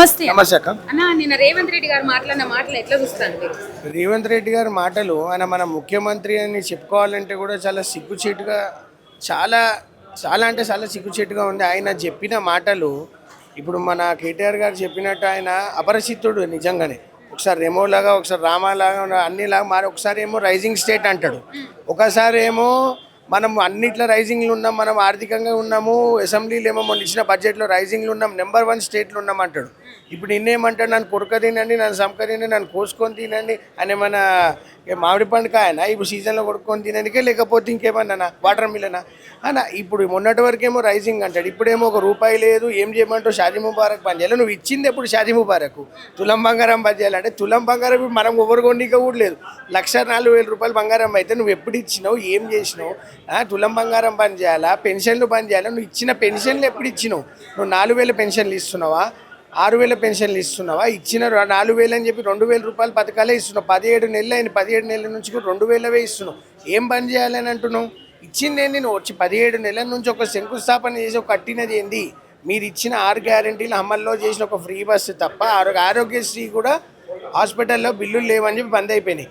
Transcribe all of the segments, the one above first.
నమస్తే నమస్తే అక్క. అన్న నిన్న రేవంత్ రెడ్డి గారు మాట్లాడిన మాటలు ఎట్లా చూస్తాను మీరు? రేవంత్ రెడ్డి గారి మాటలు ఆయన మన ముఖ్యమంత్రి అని చెప్పుకోవాలంటే కూడా చాలా సిగ్గుచేటుగా చాలా చాలా అంటే చాలా సిగ్గుచేటుగా ఉంది. ఆయన చెప్పిన మాటలు ఇప్పుడు మన కేటీఆర్ గారు చెప్పినట్టు ఆయన అపరిచితుడు నిజంగానే. ఒకసారి రెమో లాగా ఒకసారి రామా లాగా అన్నిలాగా మారి ఒకసారి ఏమో రైజింగ్ స్టేట్ అంటాడు. ఒకసారి ఏమో మనం అన్నిట్లో రైజింగ్లు ఉన్నాం మనం ఆర్థికంగా ఉన్నాము అసెంబ్లీలో ఏమో మొన్న ఇచ్చిన బడ్జెట్లో రైజింగ్లు ఉన్నాం నెంబర్ వన్ స్టేట్లో ఉన్నాం అంటాడు. ఇప్పుడు నిన్నేమంటాడు నన్ను కొరక తినండి నన్ను సంక తినండి నన్ను కోసుకొని తినండి అని మన మామిడి పండుగ ఆయన ఇప్పుడు సీజన్లో కొడుకొని తినడానికే లేకపోతే ఇంకేమన్నా వాటర్ మిల్లనా? అన్న ఇప్పుడు మొన్నటి వరకేమో రైజింగ్ అంటాడు. ఇప్పుడేమో ఒక రూపాయి లేదు ఏం చేయమంటావు? షాజీ ముబారక్ పని చేయాలి. నువ్వు ఇచ్చింది ఎప్పుడు షాజీ ముబారక్ తులం బంగారం పని చేయాలంటే తులం బంగారం మనం ఎవరు కొండిక కూడా లేదు. లక్ష నాలుగు వేల రూపాయలు బంగారం అయితే నువ్వు ఎప్పుడు ఇచ్చినావు? ఏం చేసినావు? తులం బంగారం పని చేయాలా? పెన్షన్లు పని చేయాలా? నువ్వు ఇచ్చిన పెన్షన్లు ఎప్పుడు ఇచ్చినావు? నువ్వు నాలుగు వేల పెన్షన్లు ఇస్తున్నావా? ఆరు వేల పెన్షన్లు ఇస్తున్నావా? ఇచ్చిన నాలుగు వేలు అని చెప్పి రెండు వేల రూపాయలు పథకాలే ఇస్తున్నావు. పదిహేడు నెలలు అయిన పదిహేడు నెలల నుంచి కూడా రెండు వేలవే ఇస్తున్నావు. ఏం పని చేయాలని అంటున్నావు? ఇచ్చింది ఏంది? నువ్వు వచ్చి పదిహేడు నెలల నుంచి ఒక శంకుస్థాపన చేసి ఒక కట్టినది ఏంది? మీరు ఇచ్చిన ఆరు గ్యారంటీలు అమల్లో చేసిన ఒక ఫ్రీ బస్సు తప్ప ఆరోగ్యశ్రీ కూడా హాస్పిటల్లో బిల్లులు లేవని చెప్పి బంద్ అయిపోయినాయి.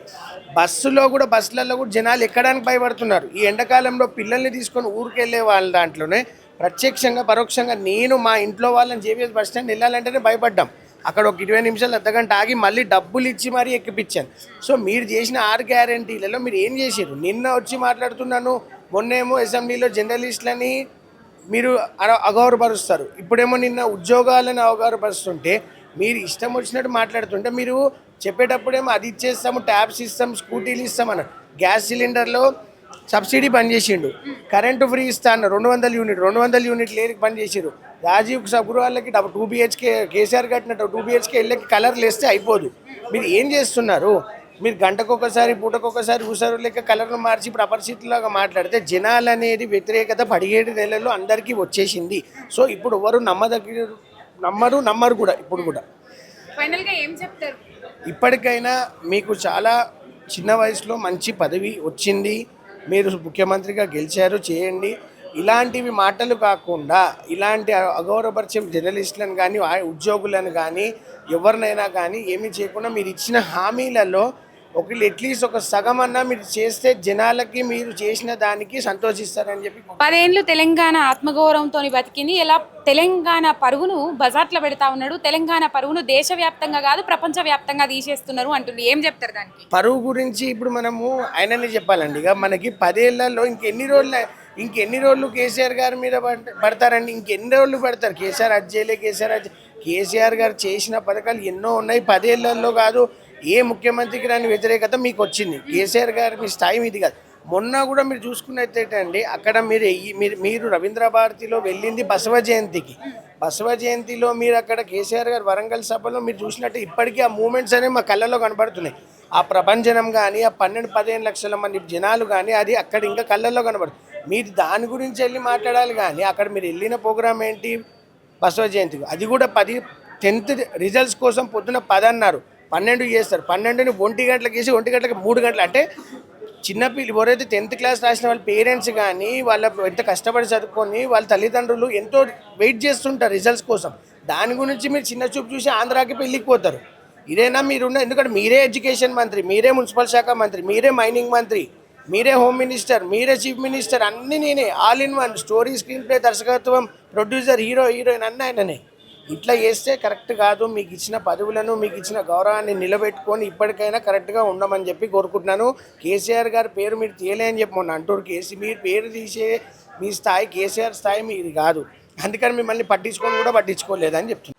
బస్సులో కూడా బస్సులలో కూడా జనాలు ఎక్కడానికి భయపడుతున్నారు? ఈ ఎండాకాలంలో పిల్లల్ని తీసుకొని ఊరికెళ్ళే వాళ్ళ దాంట్లోనే ప్రత్యక్షంగా పరోక్షంగా నేను మా ఇంట్లో వాళ్ళని జేబీఎస్ బస్ స్టాండ్ వెళ్ళాలంటేనే భయపడ్డాం. అక్కడ ఒక ఇరవై నిమిషాలు అర్ధగంట ఆగి మళ్ళీ డబ్బులు ఇచ్చి మరీ ఎక్కిపించాను. సో మీరు చేసిన ఆరు గ్యారంటీలలో మీరు ఏం చేశారు నిన్న వచ్చి మాట్లాడుతున్నాను మొన్నేమో అసెంబ్లీలో జర్నలిస్టులని మీరు అర- అగౌరవపరుస్తారు. ఇప్పుడేమో నిన్న ఉద్యోగాలను అవగాహపరుస్తుంటే మీరు ఇష్టం వచ్చినట్టు మాట్లాడుతుంటే మీరు చెప్పేటప్పుడేమో అది ఇచ్చేస్తాము ట్యాబ్స్ ఇస్తాం స్కూటీలు ఇస్తామన్న గ్యాస్ సిలిండర్లో సబ్సిడీ బంద్ చేసిండు. కరెంటు ఫ్రీ ఇస్తా అన్న రెండు వందల యూనిట్ రెండు వందల యూనిట్ లేని బంద్ చేసిరు రాజీవ్ వాళ్ళకి డబ్బు టూ బిహెచ్కే కేసీఆర్ కట్టినట్టు టూ బిహెచ్కే ఇళ్ళకి కలర్లు వేస్తే అయిపోదు. మీరు ఏం చేస్తున్నారు? మీరు గంటకొకసారి పూటకొకసారి ఊసారు లెక్క కలర్ను మార్చి ఇప్పుడు అపరిస్థితులాగా మాట్లాడితే జనాలు అనేది వ్యతిరేకత పదిహేడు నెలల్లో అందరికీ వచ్చేసింది. సో ఇప్పుడు ఎవరు నమ్మదగ్గ నమ్మరు నమ్మరు కూడా ఇప్పుడు కూడా. ఫైనల్గా ఏం చెప్తారు? ఇప్పటికైనా మీకు చాలా చిన్న వయసులో మంచి పదవి వచ్చింది. మీరు ముఖ్యమంత్రిగా గెలిచారు చేయండి. ఇలాంటివి మాటలు కాకుండా ఇలాంటి అగౌరవపరిచే జర్నలిస్టులను కానీ ఆ ఉద్యోగులను కానీ ఎవరినైనా కానీ ఏమీ చేయకుండా మీరు ఇచ్చిన హామీలలో ఒకళ్ళు అట్లీస్ట్ ఒక సగం అన్నా మీరు చేస్తే జనాలకి మీరు చేసిన దానికి సంతోషిస్తారని చెప్పి పదేళ్ళు తెలంగాణ ఆత్మగౌరవంతో బతికింది. ఇలా తెలంగాణ పరుగును బజార్లో పెడతా ఉన్నాడు. తెలంగాణ పరుగును దేశవ్యాప్తంగా కాదు ప్రపంచవ్యాప్తంగా తీసేస్తున్నారు అంటుంది ఏం చెప్తారు దానికి? పరువు గురించి ఇప్పుడు మనము ఆయననే చెప్పాలండి. ఇక మనకి పదేళ్ళలో ఇంకెన్ని రోజులు ఇంకెన్ని రోజులు కేసీఆర్ గారి మీద పడ- పడతారండి. ఇంకెన్ని రోజులు పడతారు? కేసీఆర్ అజ్జేలే కేసీఆర్ అజ్జే కేసీఆర్ గారు చేసిన పథకాలు ఎన్నో ఉన్నాయి. పదేళ్ళలో కాదు ఏ ముఖ్యమంత్రికి రాని వ్యతిరేకత మీకు వచ్చింది? కేసీఆర్ గారి మీ స్థాయి ఇది కాదు. మొన్న కూడా మీరు చూసుకున్నట్టయితే అక్కడ మీరు మీరు మీరు రవీంద్ర భారతిలో వెళ్ళింది బసవ జయంతికి. బసవ జయంతిలో మీరు అక్కడ కేసీఆర్ గారు వరంగల్ సభలో మీరు చూసినట్టు ఇప్పటికీ ఆ మూమెంట్స్ అనేవి మా కళ్ళలో కనబడుతున్నాయి. ఆ ప్రభంజనం కానీ ఆ పన్నెండు పదిహేను లక్షల మంది జనాలు కానీ అది అక్కడ ఇంకా కళ్ళల్లో కనబడుతుంది. మీరు దాని గురించి వెళ్ళి మాట్లాడాలి కానీ అక్కడ మీరు వెళ్ళిన ప్రోగ్రామ్ ఏంటి? బసవ జయంతికి. అది కూడా పది టెన్త్ రిజల్ట్స్ కోసం పొద్దున పది అన్నారు పన్నెండు చేస్తారు. పన్నెండుని ఒంటి గంటలకు వేసి ఒంటి గంటలకు మూడు గంటలు. అంటే చిన్నపిల్లలు ఎవరైతే టెన్త్ క్లాస్ రాసిన వాళ్ళ పేరెంట్స్ కానీ వాళ్ళ ఎంత కష్టపడి చదువుకొని వాళ్ళ తల్లిదండ్రులు ఎంతో వెయిట్ చేస్తుంటారు రిజల్ట్స్ కోసం. దాని గురించి మీరు చిన్న చూపు చూసి ఆంధ్రాకి పెళ్ళికి పోతారు. ఇదేనా మీరున్న ఎందుకంటే మీరే ఎడ్యుకేషన్ మంత్రి మీరే మున్సిపల్ శాఖ మంత్రి మీరే మైనింగ్ మంత్రి మీరే హోమ్ మినిస్టర్ మీరే చీఫ్ మినిస్టర్ అన్నీ నేనే all in one. Story screenplay దర్శకత్వం ప్రొడ్యూసర్ హీరో హీరోయిన్ అన్నీ ఆయననే. ఇట్లా చేస్తే కరెక్ట్ కాదు. మీకు ఇచ్చిన పదవులను మీకు ఇచ్చిన గౌరవాన్ని నిలబెట్టుకొని ఇప్పటికైనా కరెక్ట్గా ఉండమని చెప్పి కోరుకుంటున్నాను. కేసీఆర్ గారి పేరు మీరు తీయలే అని చెప్పి మొన్న అంటారు కేసీ మీరు పేరు తీసే మీ స్థాయి కేసీఆర్ స్థాయి మీది కాదు. అందుకని మిమ్మల్ని పట్టించుకొని కూడా పట్టించుకోలేదని చెప్తున్నాను